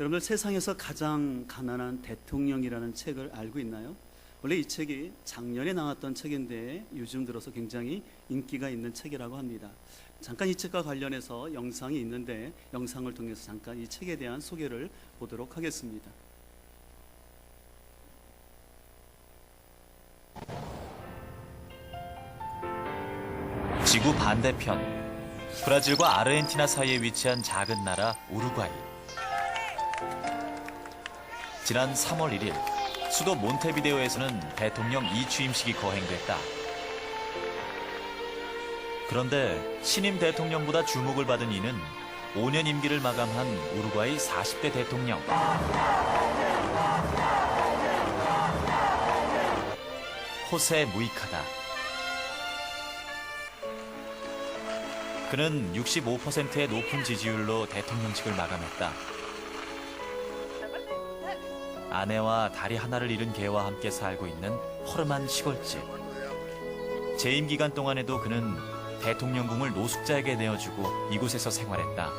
여러분들 세상에서 가장 가난한 대통령이라는 책을 알고 있나요? 원래 이 책이 작년에 나왔던 책인데 요즘 들어서 굉장히 인기가 있는 책이라고 합니다. 잠깐 이 책과 관련해서 영상이 있는데 영상을 통해서 잠깐 이 책에 대한 소개를 보도록 하겠습니다. 지구 반대편 브라질과 아르헨티나 사이에 위치한 작은 나라 우루과이. 지난 3월 1일 수도 몬테비데오에서는 대통령 이취임식이 거행됐다. 그런데 신임 대통령보다 주목을 받은 이는 5년 임기를 마감한 우루과이 40대 대통령. 호세 무이카다. 그는 65%의 높은 지지율로 대통령직을 마감했다. 아내와 다리 하나를 잃은 개와 함께 살고 있는 허름한 시골집. 재임 기간 동안에도 그는 대통령궁을 노숙자에게 내어주고 이곳에서 생활했다.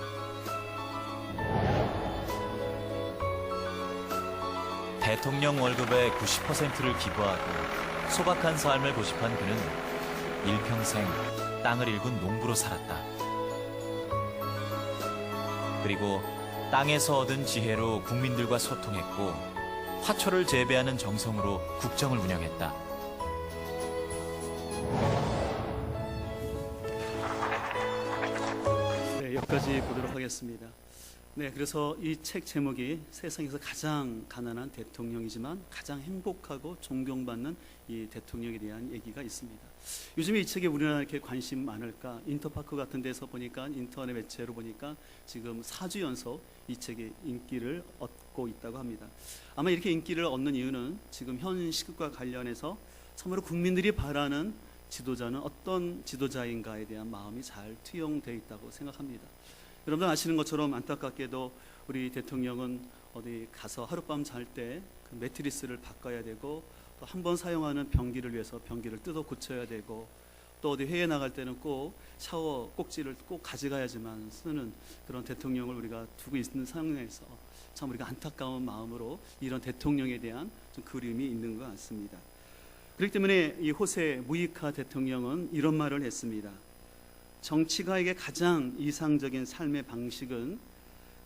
대통령 월급의 90%를 기부하고 소박한 삶을 고집한 그는 일평생 땅을 일군 농부로 살았다. 그리고 땅에서 얻은 지혜로 국민들과 소통했고 화초를 재배하는 정성으로 국정을 운영했다. 네, 여기까지 보도록 하겠습니다. 네, 그래서 이 책 제목이 세상에서 가장 가난한 대통령이지만 가장 행복하고 존경받는 이 대통령에 대한 얘기가 있습니다. 요즘에 이 책에 우리나라 이렇게 관심 많을까? 인터파크 같은 데서 보니까 인터넷 매체로 보니까 지금 4주 연속 이 책이 인기를 얻고 있다고 합니다. 아마 이렇게 인기를 얻는 이유는 지금 현 시국과 관련해서 참으로 국민들이 바라는 지도자는 어떤 지도자인가에 대한 마음이 잘 투영되어 있다고 생각합니다. 여러분들 아시는 것처럼 안타깝게도 우리 대통령은 어디 가서 하룻밤 잘 때 그 매트리스를 바꿔야 되고 또 한 번 사용하는 변기를 위해서 변기를 뜯어 고쳐야 되고 또 어디 회에 나갈 때는 꼭 샤워 꼭지를 꼭 가져가야지만 쓰는 그런 대통령을 우리가 두고 있는 상황에서 참 우리가 안타까운 마음으로 이런 대통령에 대한 좀 그림이 있는 것 같습니다. 그렇기 때문에 이 호세 무이카 대통령은 이런 말을 했습니다. 정치가에게 가장 이상적인 삶의 방식은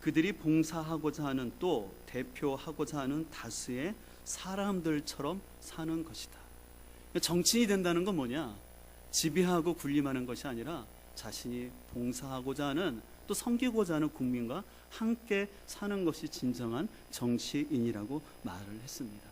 그들이 봉사하고자 하는 또 대표하고자 하는 다수의 사람들처럼 사는 것이다. 정치인이 된다는 건 뭐냐? 지배하고 군림하는 것이 아니라 자신이 봉사하고자 하는 또 섬기고자 하는 국민과 함께 사는 것이 진정한 정치인이라고 말을 했습니다.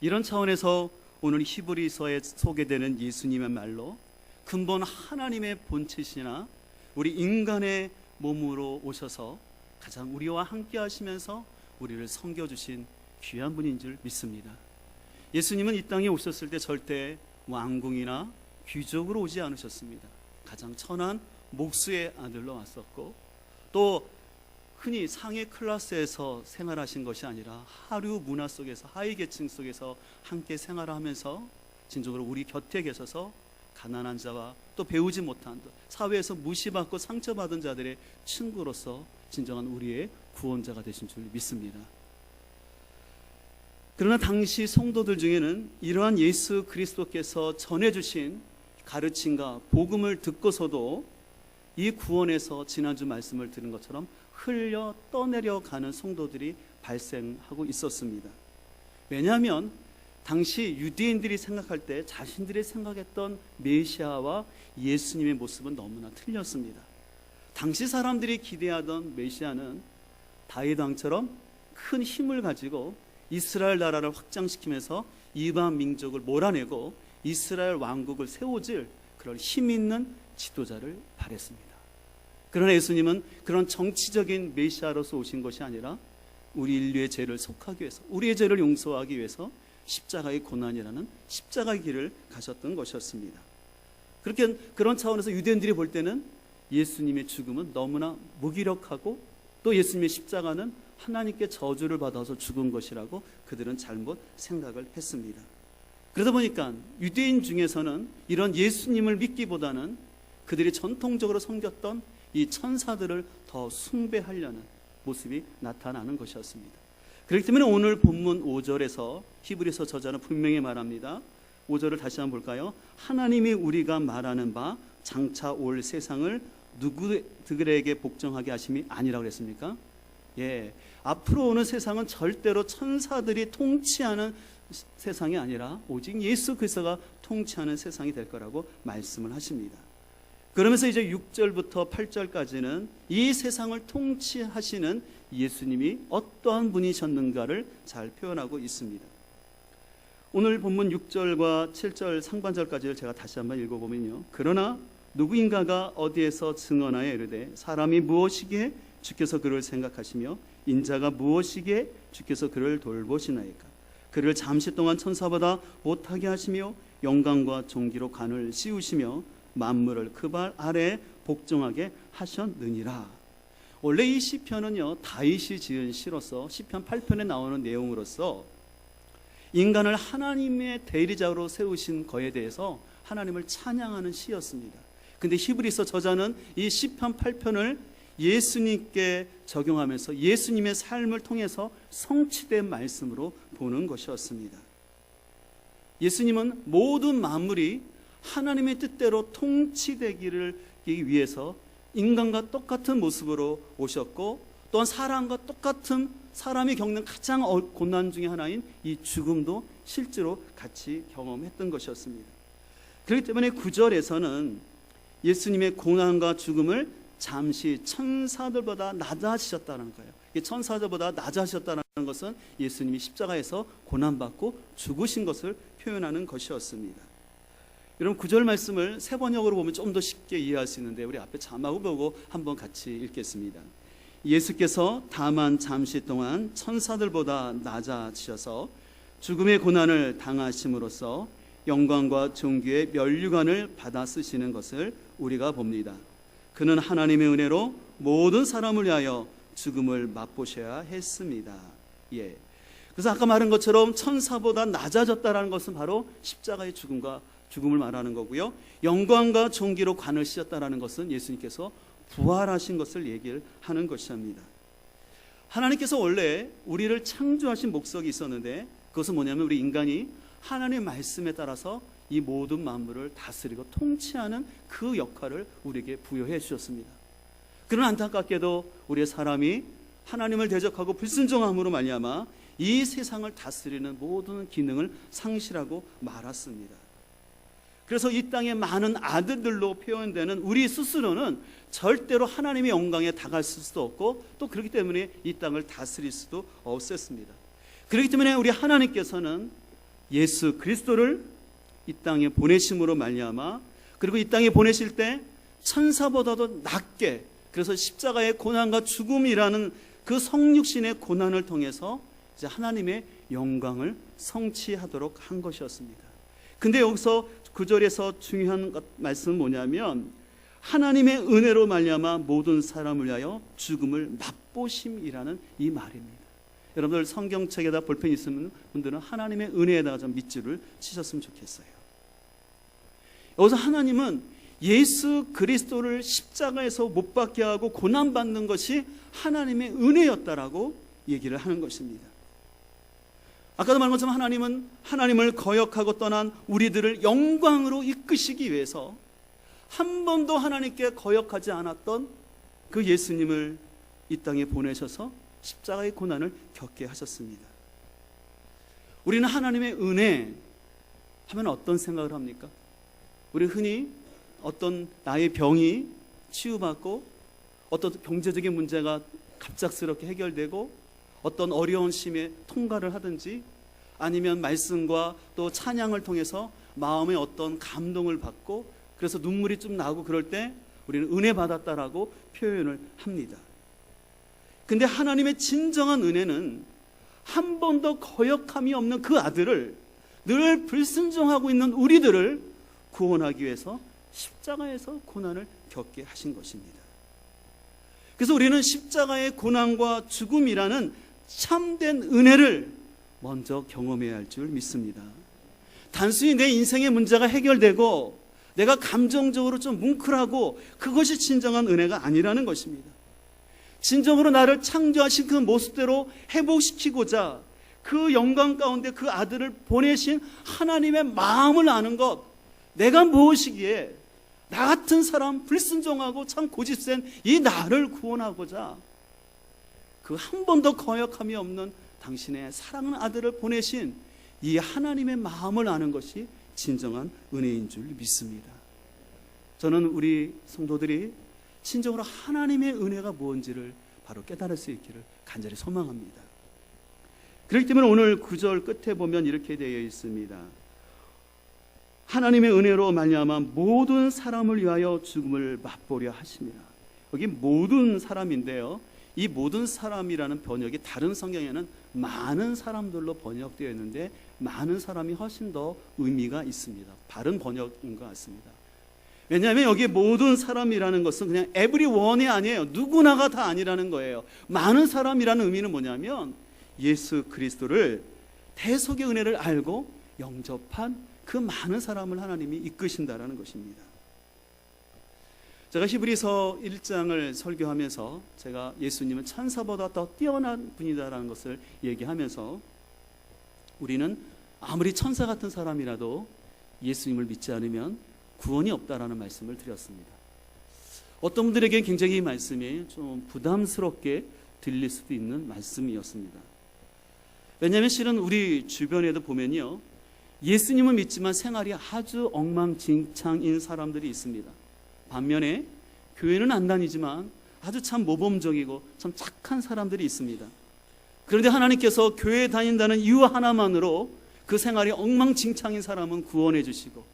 이런 차원에서 오늘 히브리서에 소개되는 예수님의 말로 근본 하나님의 본체시나 우리 인간의 몸으로 오셔서 가장 우리와 함께 하시면서 우리를 섬겨 주신 귀한 분인 줄 믿습니다. 예수님은 이 땅에 오셨을 때 절대 왕궁이나 귀족으로 오지 않으셨습니다. 가장 천한 목수의 아들로 왔었고 또 흔히 상해 클래스에서 생활하신 것이 아니라 하류 문화 속에서 하위 계층 속에서 함께 생활하면서 진정으로 우리 곁에 계셔서 가난한 자와 또 배우지 못한 사회에서 무시받고 상처받은 자들의 친구로서 진정한 우리의 구원자가 되신 줄 믿습니다. 그러나 당시 성도들 중에는 이러한 예수 그리스도께서 전해주신 가르침과 복음을 듣고서도 이 구원에서 지난주 말씀을 들은 것처럼 흘려 떠내려 가는 성도들이 발생하고 있었습니다. 왜냐하면 당시 유대인들이 생각할 때 자신들이 생각했던 메시아와 예수님의 모습은 너무나 틀렸습니다. 당시 사람들이 기대하던 메시아는 다윗 왕처럼 큰 힘을 가지고 이스라엘 나라를 확장시키면서 이방 민족을 몰아내고 이스라엘 왕국을 세워질 그런 힘 있는 지도자를 바랬습니다. 그러나 예수님은 그런 정치적인 메시아로서 오신 것이 아니라 우리 인류의 죄를 속하기 위해서 우리의 죄를 용서하기 위해서 십자가의 고난이라는 십자가의 길을 가셨던 것이었습니다. 그렇게 그런 차원에서 유대인들이 볼 때는 예수님의 죽음은 너무나 무기력하고 또 예수님의 십자가는 하나님께 저주를 받아서 죽은 것이라고 그들은 잘못 생각을 했습니다. 그러다 보니까 유대인 중에서는 이런 예수님을 믿기보다는 그들이 전통적으로 섬겼던 이 천사들을 더 숭배하려는 모습이 나타나는 것이었습니다. 그렇기 때문에 오늘 본문 5절에서 히브리서 저자는 분명히 말합니다. 5절을 다시 한번 볼까요? 하나님이 우리가 말하는 바 장차 올 세상을 누구들에게 복종하게 하심이 아니라고 그랬습니까? 예. 앞으로 오는 세상은 절대로 천사들이 통치하는 세상이 아니라 오직 예수 그리스도가 통치하는 세상이 될 거라고 말씀을 하십니다. 그러면서 이제 6절부터 8절까지는 이 세상을 통치하시는 예수님이 어떠한 분이셨는가를 잘 표현하고 있습니다. 오늘 본문 6절과 7절 상반절까지를 제가 다시 한번 읽어보면요. 그러나 누구인가가 어디에서 증언하여 이르되 사람이 무엇이기에 주께서 그를 생각하시며 인자가 무엇이기에 주께서 그를 돌보시나이까 그를 잠시 동안 천사보다 못하게 하시며 영광과 존귀로 관을 씌우시며 만물을 그 발 아래에 복종하게 하셨느니라. 원래 이 시편은요 다윗이 지은 시로서 시편 8편에 나오는 내용으로서 인간을 하나님의 대리자로 세우신 거에 대해서 하나님을 찬양하는 시였습니다. 근데 히브리서 저자는 이 시편 8편을 예수님께 적용하면서 예수님의 삶을 통해서 성취된 말씀으로 보는 것이었습니다. 예수님은 모든 만물이 하나님의 뜻대로 통치되기를 위해서 인간과 똑같은 모습으로 오셨고 또한 사람과 똑같은 사람이 겪는 가장 어- 고난 중의 하나인 이 죽음도 실제로 같이 경험했던 것이었습니다. 그렇기 때문에 구절에서는 예수님의 고난과 죽음을 잠시 천사들보다 낮아지셨다는 거예요. 이 천사들보다 낮아지셨다는 것은 예수님이 십자가에서 고난받고 죽으신 것을 표현하는 것이었습니다. 여러분 구절 말씀을 세 번역으로 보면 좀 더 쉽게 이해할 수 있는데 우리 앞에 자막을 보고 한번 같이 읽겠습니다. 예수께서 다만 잠시 동안 천사들보다 낮아지셔서 죽음의 고난을 당하심으로써 영광과 존귀의 면류관을 받아 쓰시는 것을 우리가 봅니다. 그는 하나님의 은혜로 모든 사람을 위하여 죽음을 맛보셔야 했습니다. 예. 그래서 아까 말한 것처럼 천사보다 낮아졌다라는 것은 바로 십자가의 죽음과 죽음을 말하는 거고요. 영광과 존귀로 관을 씌었다라는 것은 예수님께서 부활하신 것을 얘기를 하는 것입니다. 하나님께서 원래 우리를 창조하신 목적이 있었는데 그것은 뭐냐면 우리 인간이 하나님의 말씀에 따라서 이 모든 만물을 다스리고 통치하는 그 역할을 우리에게 부여해 주셨습니다. 그런 안타깝게도 우리의 사람이 하나님을 대적하고 불순종함으로 말미암아 이 세상을 다스리는 모든 기능을 상실하고 말았습니다. 그래서 이 땅의 많은 아들들로 표현되는 우리 스스로는 절대로 하나님의 영광에 다갈 수도 없고 또 그렇기 때문에 이 땅을 다스릴 수도 없었습니다. 그렇기 때문에 우리 하나님께서는 예수 그리스도를 이 땅에 보내심으로 말미암아 그리고 이 땅에 보내실 때 천사보다도 낮게 그래서 십자가의 고난과 죽음이라는 그 성육신의 고난을 통해서 이제 하나님의 영광을 성취하도록 한 것이었습니다. 근데 여기서 구절에서 중요한 것, 말씀은 뭐냐면 하나님의 은혜로 말미암아 모든 사람을 위하여 죽음을 맛보심이라는 이 말입니다. 여러분들 성경책에다 볼펜 있으면 분들은 하나님의 은혜에다가 좀 밑줄을 치셨으면 좋겠어요. 여기서 하나님은 예수 그리스도를 십자가에서 못 박게 하고 고난 받는 것이 하나님의 은혜였다라고 얘기를 하는 것입니다. 아까도 말한 것처럼 하나님은 하나님을 거역하고 떠난 우리들을 영광으로 이끄시기 위해서 한 번도 하나님께 거역하지 않았던 그 예수님을 이 땅에 보내셔서 십자가의 고난을 겪게 하셨습니다. 우리는 하나님의 은혜 하면 어떤 생각을 합니까? 우리 흔히 어떤 나의 병이 치유받고 어떤 경제적인 문제가 갑작스럽게 해결되고 어떤 어려운 심에 통과를 하든지 아니면 말씀과 또 찬양을 통해서 마음의 어떤 감동을 받고 그래서 눈물이 좀 나고 그럴 때 우리는 은혜 받았다라고 표현을 합니다. 근데 하나님의 진정한 은혜는 한 번도 거역함이 없는 그 아들을 늘 불순종하고 있는 우리들을 구원하기 위해서 십자가에서 고난을 겪게 하신 것입니다. 그래서 우리는 십자가의 고난과 죽음이라는 참된 은혜를 먼저 경험해야 할 줄 믿습니다. 단순히 내 인생의 문제가 해결되고 내가 감정적으로 좀 뭉클하고 그것이 진정한 은혜가 아니라는 것입니다. 진정으로 나를 창조하신 그 모습대로 회복시키고자 그 영광 가운데 그 아들을 보내신 하나님의 마음을 아는 것, 내가 무엇이기에 나 같은 사람 불순종하고 참 고집센 이 나를 구원하고자 그 한 번도 거역함이 없는 당신의 사랑하는 아들을 보내신 이 하나님의 마음을 아는 것이 진정한 은혜인 줄 믿습니다. 저는 우리 성도들이 진정으로 하나님의 은혜가 무엇인지를 바로 깨달을 수 있기를 간절히 소망합니다. 그렇기 때문에 오늘 구절 끝에 보면 이렇게 되어 있습니다. 하나님의 은혜로 말미암아 모든 사람을 위하여 죽음을 맛보려 하십니다. 여기 모든 사람인데요. 이 모든 사람이라는 번역이 다른 성경에는 많은 사람들로 번역되어 있는데 많은 사람이 훨씬 더 의미가 있습니다. 바른 번역인 것 같습니다. 왜냐하면 여기 모든 사람이라는 것은 그냥 everyone이 아니에요. 누구나가 다 아니라는 거예요. 많은 사람이라는 의미는 뭐냐면 예수 그리스도를 대속의 은혜를 알고 영접한 그 많은 사람을 하나님이 이끄신다라는 것입니다. 제가 히브리서 1장을 설교하면서 제가 예수님은 천사보다 더 뛰어난 분이다라는 것을 얘기하면서 우리는 아무리 천사 같은 사람이라도 예수님을 믿지 않으면 구원이 없다라는 말씀을 드렸습니다. 어떤 분들에게 굉장히 이 말씀이 좀 부담스럽게 들릴 수도 있는 말씀이었습니다. 왜냐하면 실은 우리 주변에도 보면요. 예수님은 믿지만 생활이 아주 엉망진창인 사람들이 있습니다. 반면에 교회는 안 다니지만 아주 참 모범적이고 참 착한 사람들이 있습니다. 그런데 하나님께서 교회에 다닌다는 이유 하나만으로 그 생활이 엉망진창인 사람은 구원해 주시고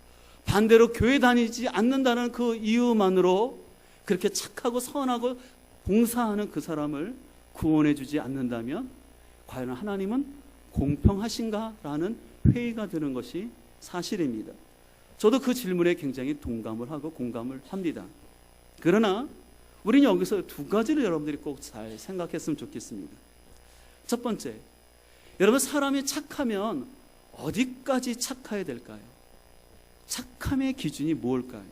반대로 교회 다니지 않는다는 그 이유만으로 그렇게 착하고 선하고 봉사하는 그 사람을 구원해 주지 않는다면 과연 하나님은 공평하신가라는 회의가 드는 것이 사실입니다. 저도 그 질문에 굉장히 동감을 하고 공감을 합니다. 그러나 우리는 여기서 두 가지를 여러분들이 꼭 잘 생각했으면 좋겠습니다. 첫 번째, 여러분 사람이 착하면 어디까지 착해야 될까요? 착함의 기준이 뭘까요?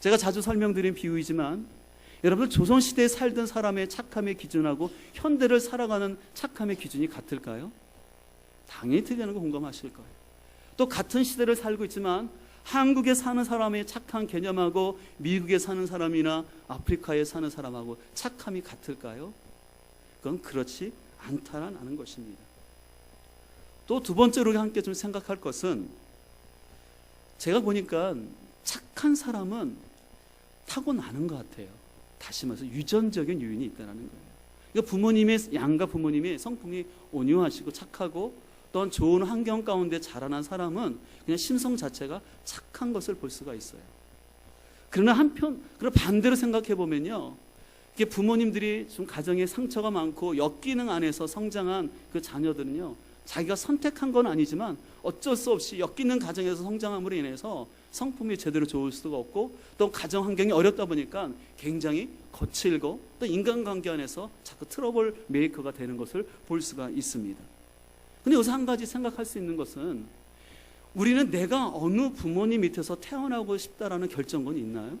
제가 자주 설명드린 비유이지만 여러분 조선시대에 살던 사람의 착함의 기준하고 현대를 살아가는 착함의 기준이 같을까요? 당연히 틀리는 거 공감하실 거예요. 또 같은 시대를 살고 있지만 한국에 사는 사람의 착한 개념하고 미국에 사는 사람이나 아프리카에 사는 사람하고 착함이 같을까요? 그건 그렇지 않다라는 것입니다. 또 두 번째로 함께 좀 생각할 것은 제가 보니까 착한 사람은 타고나는 것 같아요. 다시 말해서 유전적인 요인이 있다는 거예요. 그러니까 부모님의 양가 부모님의 성품이 온유하시고 착하고 또한 좋은 환경 가운데 자라난 사람은 그냥 심성 자체가 착한 것을 볼 수가 있어요. 그러나 한편, 그런 반대로 생각해 보면요. 이게 부모님들이 좀 가정에 상처가 많고 역기능 안에서 성장한 그 자녀들은요. 자기가 선택한 건 아니지만 어쩔 수 없이 엮이는 가정에서 성장함으로 인해서 성품이 제대로 좋을 수가 없고 또 가정 환경이 어렵다 보니까 굉장히 거칠고 또 인간관계 안에서 자꾸 트러블 메이커가 되는 것을 볼 수가 있습니다. 근데 여기서 한 가지 생각할 수 있는 것은 우리는 내가 어느 부모님 밑에서 태어나고 싶다라는 결정권이 있나요?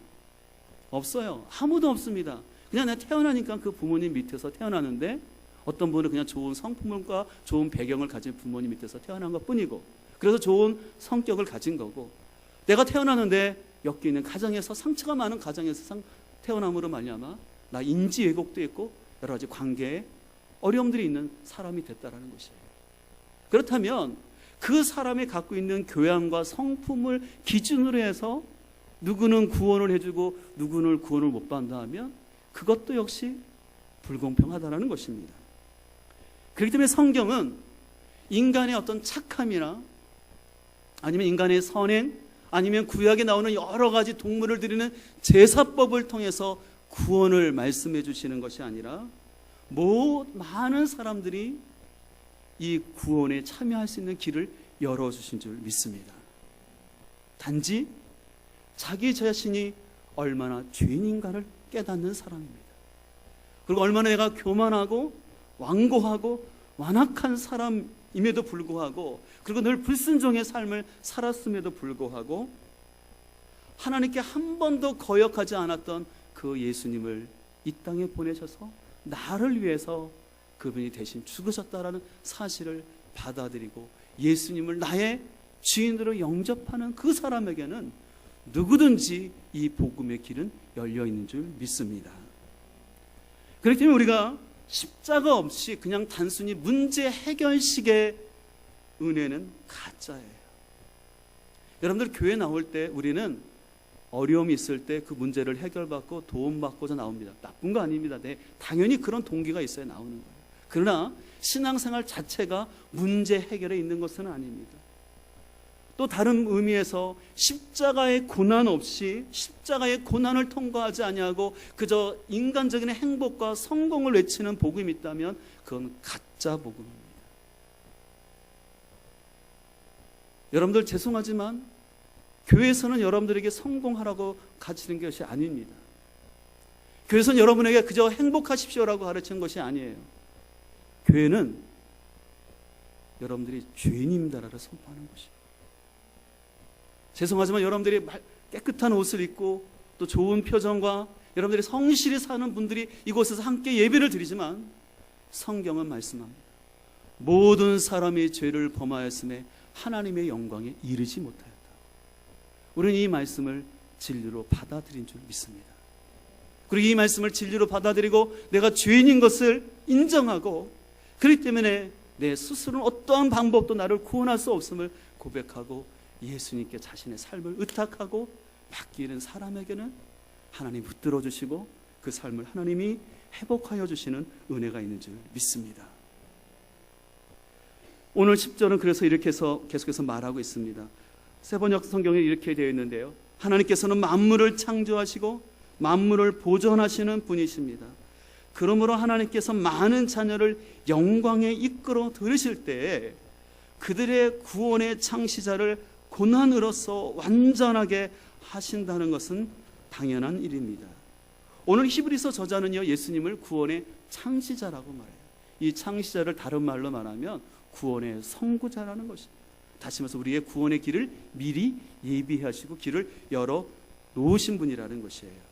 없어요. 아무도 없습니다. 그냥 내가 태어나니까 그 부모님 밑에서 태어나는데 어떤 분은 그냥 좋은 성품과 좋은 배경을 가진 부모님 밑에서 태어난 것 뿐이고 그래서 좋은 성격을 가진 거고 내가 태어나는데 엮여 있는 가정에서 상처가 많은 가정에서 상, 태어남으로 말미암아 나 인지 왜곡도 있고 여러 가지 관계에 어려움들이 있는 사람이 됐다라는 것이에요. 그렇다면 그 사람이 갖고 있는 교양과 성품을 기준으로 해서 누구는 구원을 해주고 누구는 구원을 못 받는다 하면 그것도 역시 불공평하다는 것입니다. 그렇기 때문에 성경은 인간의 어떤 착함이나 아니면 인간의 선행 아니면 구약에 나오는 여러 가지 동물을 드리는 제사법을 통해서 구원을 말씀해 주시는 것이 아니라 모 많은 사람들이 이 구원에 참여할 수 있는 길을 열어 주신 줄 믿습니다. 단지 자기 자신이 얼마나 죄인인가를 깨닫는 사람입니다. 그리고 얼마나 내가 교만하고 완고하고 완악한 사람임에도 불구하고 그리고 늘 불순종의 삶을 살았음에도 불구하고 하나님께 한 번도 거역하지 않았던 그 예수님을 이 땅에 보내셔서 나를 위해서 그분이 대신 죽으셨다라는 사실을 받아들이고 예수님을 나의 주인으로 영접하는 그 사람에게는 누구든지 이 복음의 길은 열려 있는 줄 믿습니다. 그렇기 때문에 우리가 십자가 없이 그냥 단순히 문제 해결식의 은혜는 가짜예요. 여러분들 교회 나올 때 우리는 어려움이 있을 때 그 문제를 해결받고 도움받고자 나옵니다. 나쁜 거 아닙니다. 네, 당연히 그런 동기가 있어야 나오는 거예요. 그러나 신앙생활 자체가 문제 해결에 있는 것은 아닙니다. 또 다른 의미에서 십자가의 고난 없이 십자가의 고난을 통과하지 아니하고 그저 인간적인 행복과 성공을 외치는 복음이 있다면 그건 가짜 복음입니다. 여러분들 죄송하지만 교회에서는 여러분들에게 성공하라고 가르치는 것이 아닙니다. 교회에서는 여러분에게 그저 행복하십시오라고 가르치는 것이 아니에요. 교회는 여러분들이 죄인입니다라고 선포하는 것이에요. 죄송하지만 여러분들이 깨끗한 옷을 입고 또 좋은 표정과 여러분들이 성실히 사는 분들이 이곳에서 함께 예배를 드리지만 성경은 말씀합니다. 모든 사람이 죄를 범하였음에 하나님의 영광에 이르지 못하였다. 우리는 이 말씀을 진리로 받아들인 줄 믿습니다. 그리고 이 말씀을 진리로 받아들이고 내가 죄인인 것을 인정하고 그렇기 때문에 내 스스로는 어떠한 방법도 나를 구원할 수 없음을 고백하고 예수님께 자신의 삶을 의탁하고 맡기는 사람에게는 하나님 붙들어 주시고 그 삶을 하나님이 회복하여 주시는 은혜가 있는 줄 믿습니다. 오늘 10절은 그래서 이렇게 해서 계속해서 말하고 있습니다. 세번역 성경에 이렇게 되어 있는데요. 하나님께서는 만물을 창조하시고 만물을 보존하시는 분이십니다. 그러므로 하나님께서 많은 자녀를 영광에 이끌어 들으실 때 그들의 구원의 창시자를 고난으로서 완전하게 하신다는 것은 당연한 일입니다. 오늘 히브리서 저자는요 예수님을 구원의 창시자라고 말해요. 이 창시자를 다른 말로 말하면 구원의 선구자라는 것입니다. 다시 말해서 우리의 구원의 길을 미리 예비하시고 길을 열어 놓으신 분이라는 것이에요.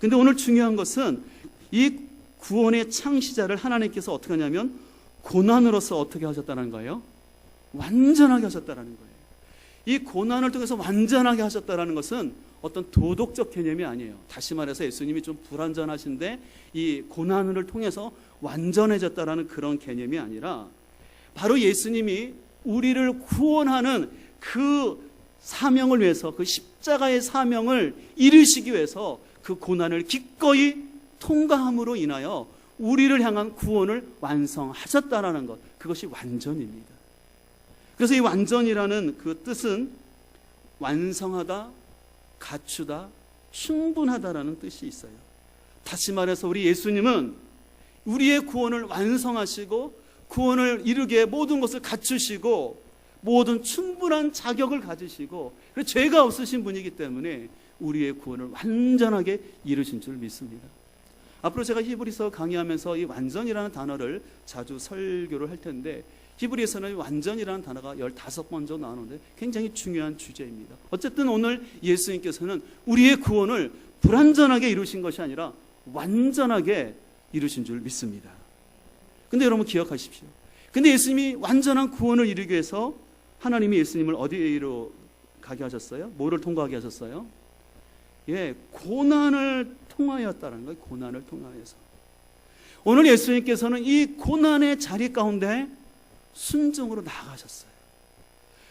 근데 오늘 중요한 것은 이 구원의 창시자를 하나님께서 어떻게 하냐면 고난으로서 어떻게 하셨다는 거예요? 완전하게 하셨다는 거예요. 이 고난을 통해서 완전하게 하셨다는 것은 어떤 도덕적 개념이 아니에요. 다시 말해서 예수님이 좀 불완전하신데 이 고난을 통해서 완전해졌다라는 그런 개념이 아니라 바로 예수님이 우리를 구원하는 그 사명을 위해서 그 십자가의 사명을 이루시기 위해서 그 고난을 기꺼이 통과함으로 인하여 우리를 향한 구원을 완성하셨다라는 것 그것이 완전입니다. 그래서 이 완전이라는 그 뜻은 완성하다, 갖추다, 충분하다라는 뜻이 있어요. 다시 말해서 우리 예수님은 우리의 구원을 완성하시고 구원을 이루게 모든 것을 갖추시고 모든 충분한 자격을 가지시고 죄가 없으신 분이기 때문에 우리의 구원을 완전하게 이루신 줄 믿습니다. 앞으로 제가 히브리서 강의하면서 이 완전이라는 단어를 자주 설교를 할 텐데 히브리에서는 완전이라는 단어가 15번 정도 나오는데 굉장히 중요한 주제입니다. 어쨌든 오늘 예수님께서는 우리의 구원을 불완전하게 이루신 것이 아니라 완전하게 이루신 줄 믿습니다. 근데 여러분 기억하십시오. 근데 예수님이 완전한 구원을 이루기 위해서 하나님이 예수님을 어디로 가게 하셨어요? 뭐를 통과하게 하셨어요? 예, 고난을 통하였다는 거예요. 고난을 통하여서. 오늘 예수님께서는 이 고난의 자리 가운데 순종으로 나아가셨어요.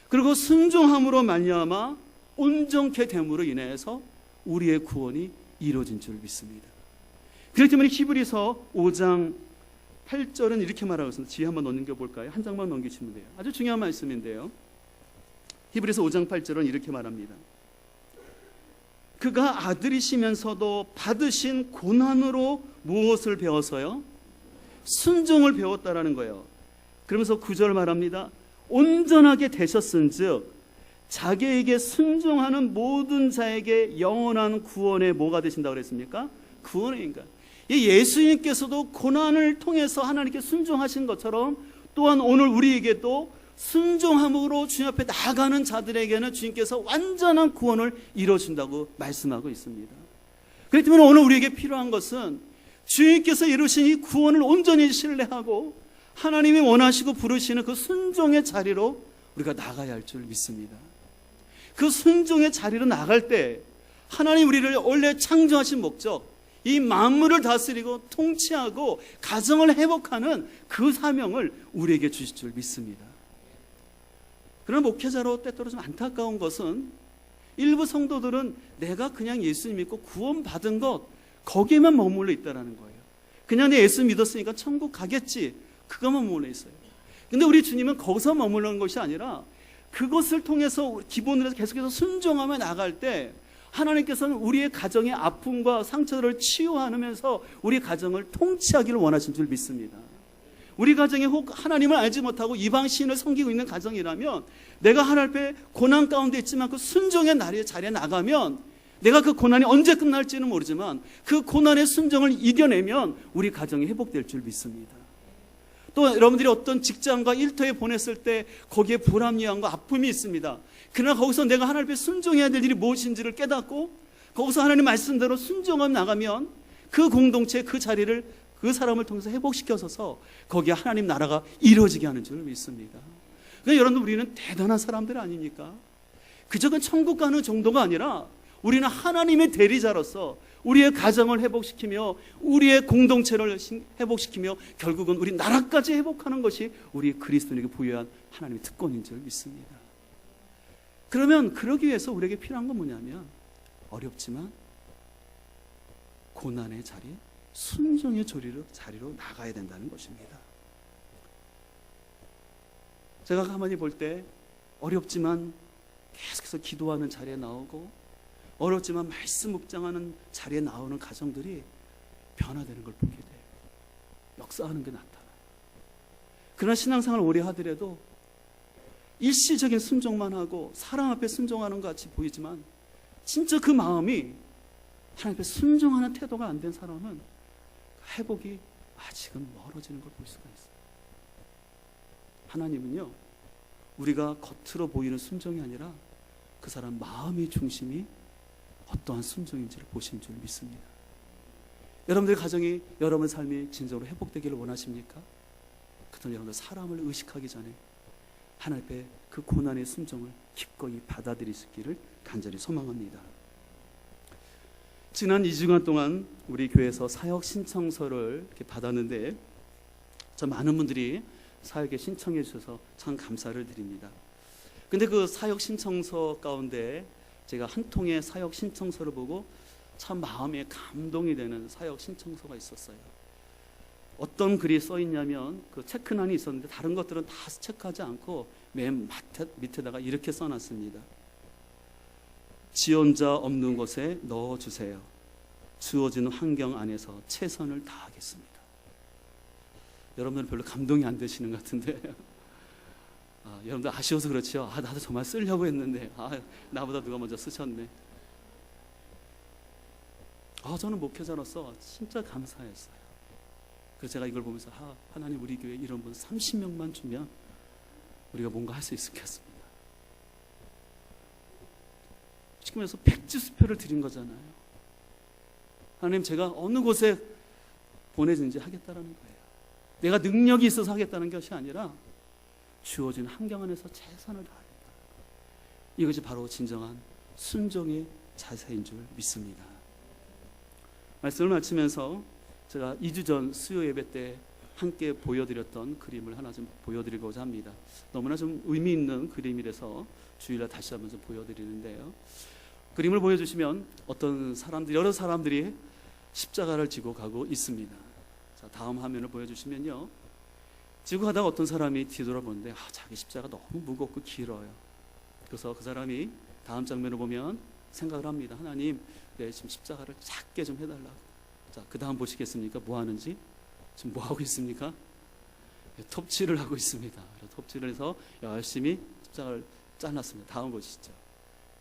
그리고 순종함으로 말미암아 온전케 됨으로 인해서 우리의 구원이 이루어진 줄 믿습니다. 그렇기 때문에 히브리서 5장 8절은 이렇게 말하고 있습니다. 지혜 한번 넘겨 볼까요? 한 장만 넘기시면 돼요. 아주 중요한 말씀인데요. 히브리서 5장 8절은 이렇게 말합니다. 그가 아들이시면서도 받으신 고난으로 무엇을 배워서요? 순종을 배웠다라는 거예요. 그러면서 구절 말합니다. 온전하게 되셨은즉 자기에게 순종하는 모든 자에게 영원한 구원의 뭐가 되신다고 그랬습니까? 구원의 인간. 이 예수님께서도 고난을 통해서 하나님께 순종하신 것처럼 또한 오늘 우리에게도 순종함으로 주님 앞에 나가는 자들에게는 주님께서 완전한 구원을 이루어준다고 말씀하고 있습니다. 그렇기 때문에 오늘 우리에게 필요한 것은 주님께서 이루신 이 구원을 온전히 신뢰하고 하나님이 원하시고 부르시는 그 순종의 자리로 우리가 나가야 할 줄 믿습니다. 그 순종의 자리로 나갈 때 하나님 우리를 원래 창조하신 목적, 이 만물을 다스리고 통치하고 가정을 회복하는 그 사명을 우리에게 주실 줄 믿습니다. 그런 목회자로 좀 안타까운 것은 일부 성도들은 내가 그냥 예수 믿고 구원받은 것 거기에만 머물러 있다라는 거예요. 그냥 내 예수 믿었으니까 천국 가겠지. 그것만 머물러 있어요. 근데 우리 주님은 거기서 머물러는 것이 아니라 그것을 통해서 기본으로 계속해서 순종하며 나갈 때 하나님께서는 우리의 가정의 아픔과 상처를 치유하면서 우리 가정을 통치하기를 원하신 줄 믿습니다. 우리 가정에 혹 하나님을 알지 못하고 이방 신을 섬기고 있는 가정이라면 내가 하나님 앞에 고난 가운데 있지만 그 순종의 날의 자리에 나가면 내가 그 고난이 언제 끝날지는 모르지만 그 고난의 순종을 이겨내면 우리 가정이 회복될 줄 믿습니다. 또 여러분들이 어떤 직장과 일터에 보냈을 때 거기에 불합리함과 아픔이 있습니다. 그러나 거기서 내가 하나님 앞에 순종해야 될 일이 무엇인지를 깨닫고 거기서 하나님 말씀대로 순종하며 나가면 그 공동체 그 자리를 그 사람을 통해서 회복시켜서 거기에 하나님 나라가 이루어지게 하는 줄 믿습니다. 그러니까 여러분 우리는 대단한 사람들 아닙니까? 그저 그 천국 가는 정도가 아니라 우리는 하나님의 대리자로서 우리의 가정을 회복시키며 우리의 공동체를 회복시키며 결국은 우리 나라까지 회복하는 것이 우리 그리스도인에게 부여한 하나님의 특권인 줄 믿습니다. 그러면 그러기 위해서 우리에게 필요한 건 뭐냐면 어렵지만 고난의 자리, 순종의 조리로 자리로 나가야 된다는 것입니다. 제가 가만히 볼 때 어렵지만 계속해서 기도하는 자리에 나오고 어렵지만 말씀 묵장하는 자리에 나오는 가정들이 변화되는 걸 보게 돼요. 역사하는 게 나타나. 그러나 신앙생활 오래 하더라도 일시적인 순종만 하고 사랑 앞에 순종하는 것 같이 보이지만 진짜 그 마음이 하나님 앞에 순종하는 태도가 안 된 사람은 회복이 아직은 멀어지는 걸 볼 수가 있어요. 하나님은요, 우리가 겉으로 보이는 순종이 아니라 그 사람 마음의 중심이 어떠한 순종인지를 보신 줄 믿습니다. 여러분들 가정이 여러분 삶이 진정으로 회복되기를 원하십니까? 그렇다면 여러분들 사람을 의식하기 전에 하나님 앞에 그 고난의 순종을 기꺼이 받아들이시기를 간절히 소망합니다. 지난 2주간 동안 우리 교회에서 사역 신청서를 받았는데 저 많은 분들이 사역에 신청해 주셔서 참 감사를 드립니다. 근데 그 사역 신청서 가운데 제가 한 통의 사역 신청서를 보고 참 마음에 감동이 되는 사역 신청서가 있었어요. 어떤 글이 써 있냐면 그 체크란이 있었는데 다른 것들은 다 체크하지 않고 맨 밑에, 밑에다가 이렇게 써놨습니다. 지원자 없는 곳에 넣어주세요. 주어지는 환경 안에서 최선을 다하겠습니다. 여러분들 별로 감동이 안 되시는 것 같은데 아, 여러분들 아쉬워서 그렇죠. 아, 나도 정말 쓰려고 했는데 아, 나보다 누가 먼저 쓰셨네. 아, 저는 목회자로서 진짜 감사했어요. 그래서 제가 이걸 보면서 아, 하나님 우리 교회 이런 분 30명만 주면 우리가 뭔가 할 수 있겠습니다. 해서 백지수표를 드린 거잖아요. 하나님 제가 어느 곳에 보내든지 하겠다라는 거예요. 내가 능력이 있어서 하겠다는 것이 아니라 주어진 환경 안에서 최선을 다하겠다. 이것이 바로 진정한 순종의 자세인 줄 믿습니다. 말씀을 마치면서 제가 2주 전 수요 예배 때 함께 보여드렸던 그림을 하나 좀 보여드리고자 합니다. 너무나 좀 의미 있는 그림이라서 주일날 다시 한번 좀 보여드리는데요. 그림을 보여주시면 어떤 사람들, 여러 사람들이 십자가를 지고 가고 있습니다. 자, 다음 화면을 보여주시면요. 지고 가다가 어떤 사람이 뒤돌아보는데 아, 자기 십자가 너무 무겁고 길어요. 그래서 그 사람이 다음 장면을 보면 생각을 합니다. 하나님, 내 지금 십자가를 작게 좀 해달라고. 자, 그 다음 보시겠습니까? 뭐 하는지? 지금 뭐 하고 있습니까? 예, 톱질을 하고 있습니다. 톱질을 해서 열심히 십자가를 잘랐습니다. 다음 보시죠.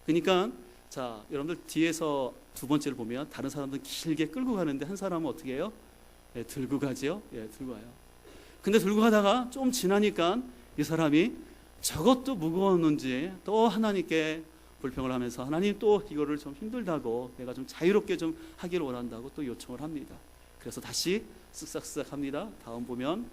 그러니까 자, 여러분들 뒤에서 두 번째를 보면 다른 사람들은 길게 끌고 가는데 한 사람은 어떻게 해요? 예, 들고 가지요? 예, 들고 가요. 근데 들고 가다가 좀 지나니까 이 사람이 저것도 무거웠는지 또 하나님께 불평을 하면서 하나님 또 이거를 좀 힘들다고 내가 좀 자유롭게 좀 하기를 원한다고 또 요청을 합니다. 그래서 다시 쓱싹쓱싹 합니다. 다음 보면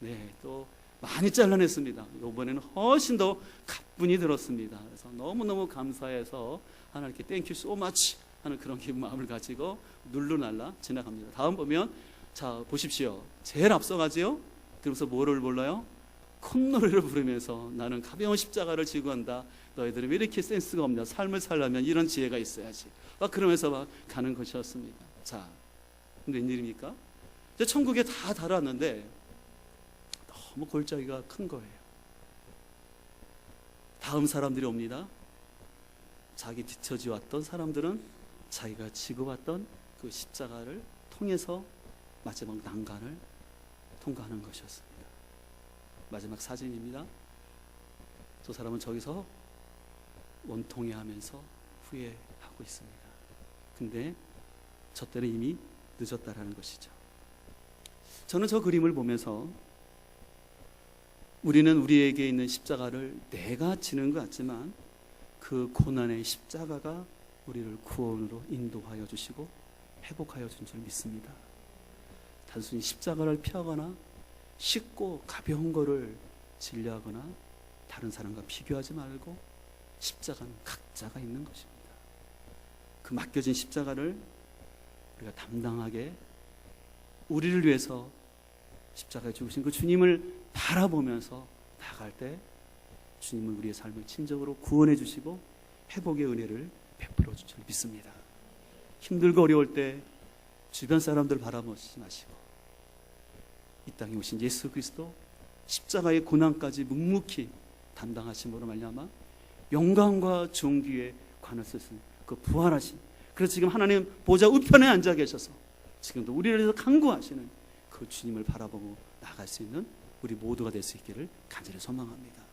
네, 또 많이 잘라냈습니다. 이번에는 훨씬 더 가뿐히 들었습니다. 그래서 너무너무 감사해서 하나님께 땡큐 so much 하는 그런 기분 마음을 가지고 눌러날라 지나갑니다. 다음 보면 자 보십시오. 제일 앞서가지요. 그러면서 뭐를 불러요? 콧노래를 부르면서 나는 가벼운 십자가를 지고 간다. 너희들은 왜 이렇게 센스가 없냐? 삶을 살려면 이런 지혜가 있어야지. 막 그러면서 막 가는 것이었습니다. 자, 근데 웬일입니까? 이제 천국에 다 달았는데 너무 골짜기가 큰 거예요. 다음 사람들이 옵니다. 자기 뒤처지 왔던 사람들은 자기가 지고 왔던 그 십자가를 통해서 마지막 난간을 통과하는 것이었습니다. 마지막 사진입니다. 저 사람은 저기서 원통해 하면서 후회하고 있습니다. 근데 저 때는 이미 늦었다라는 것이죠. 저는 저 그림을 보면서 우리는 우리에게 있는 십자가를 내가 지는 것 같지만 그 고난의 십자가가 우리를 구원으로 인도하여 주시고 회복하여 준 줄 믿습니다. 단순히 십자가를 피하거나 쉽고 가벼운 거를 진리하거나 다른 사람과 비교하지 말고 십자가는 각자가 있는 것입니다. 그 맡겨진 십자가를 우리가 담당하게 우리를 위해서 십자가에 죽으신 그 주님을 바라보면서 나갈 때 주님은 우리의 삶을 친정으로 구원해 주시고 회복의 은혜를 베풀어 줄줄 믿습니다. 힘들고 어려울 때 주변 사람들 바라보지 마시고 이 땅에 오신 예수 그리스도 십자가의 고난까지 묵묵히 담당하심으로 말미암아 영광과 존귀에 관을 쓰신 그 부활하신 그래서 지금 하나님 보좌 우편에 앉아 계셔서 지금도 우리를 위해서 강구하시는 그 주님을 바라보고 나갈 수 있는 우리 모두가 될 수 있기를 간절히 소망합니다.